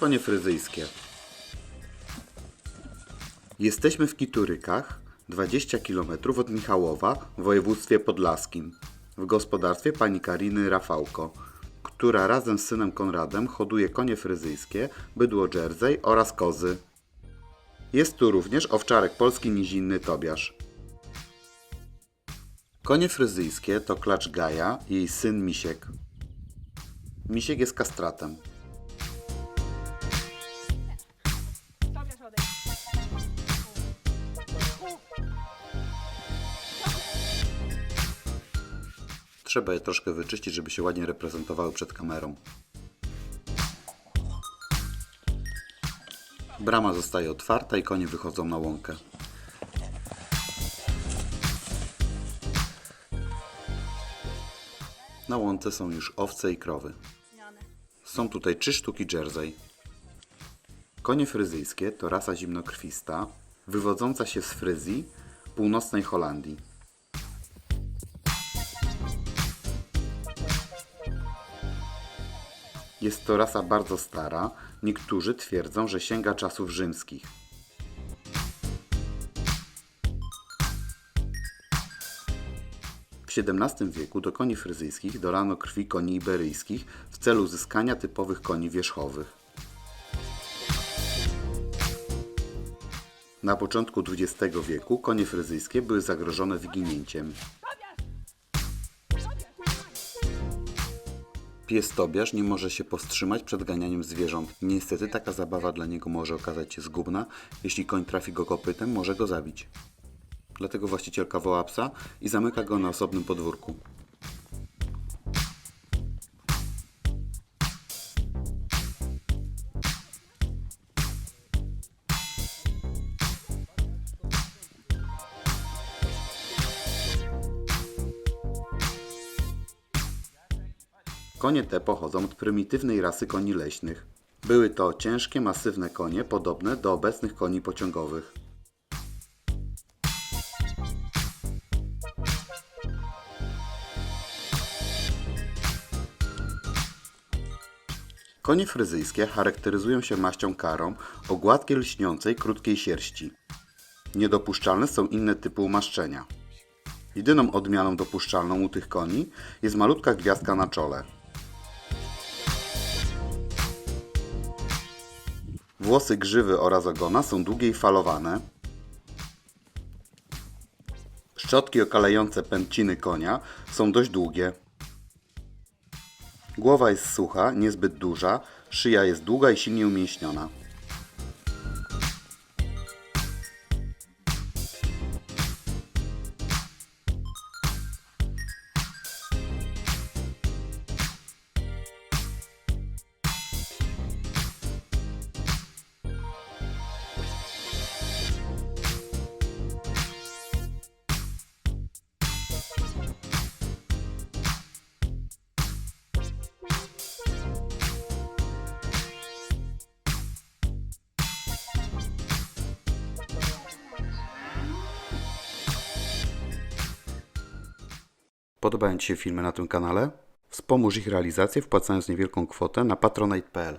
Konie fryzyjskie. Jesteśmy w Kiturykach, 20 km od Michałowa w województwie podlaskim, w gospodarstwie pani Kariny Rafałko, która razem z synem Konradem hoduje konie fryzyjskie, bydło jersey oraz kozy. Jest tu również owczarek polski nizinny Tobiasz. Konie fryzyjskie to klacz Gaja i jej syn Misiek. Misiek jest kastratem. Trzeba je troszkę wyczyścić, żeby się ładnie reprezentowały przed kamerą. Brama zostaje otwarta i konie wychodzą na łąkę. Na łące są już owce i krowy. Są tutaj trzy sztuki jersey. Konie fryzyjskie to rasa zimnokrwista, wywodząca się z Fryzji, północnej Holandii. Jest to rasa bardzo stara, niektórzy twierdzą, że sięga czasów rzymskich. W XVII wieku do koni fryzyjskich dolano krwi koni iberyjskich w celu uzyskania typowych koni wierzchowych. Na początku XX wieku konie fryzyjskie były zagrożone wyginięciem. Pies Tobiasz nie może się powstrzymać przed ganianiem zwierząt. Niestety taka zabawa dla niego może okazać się zgubna. Jeśli koń trafi go kopytem, może go zabić. Dlatego właścicielka woła psa i zamyka go na osobnym podwórku. Konie te pochodzą od prymitywnej rasy koni leśnych. Były to ciężkie, masywne konie podobne do obecnych koni pociągowych. Konie fryzyjskie charakteryzują się maścią karą o gładkiej, lśniącej, krótkiej sierści. Niedopuszczalne są inne typy umaszczenia. Jedyną odmianą dopuszczalną u tych koni jest malutka gwiazdka na czole. Włosy grzywy oraz ogona są długie i falowane. Szczotki okalające pęciny konia są dość długie. Głowa jest sucha, niezbyt duża, szyja jest długa i silnie umięśniona. Podobają Ci się filmy na tym kanale? Wspomóż ich realizację wpłacając niewielką kwotę na patronite.pl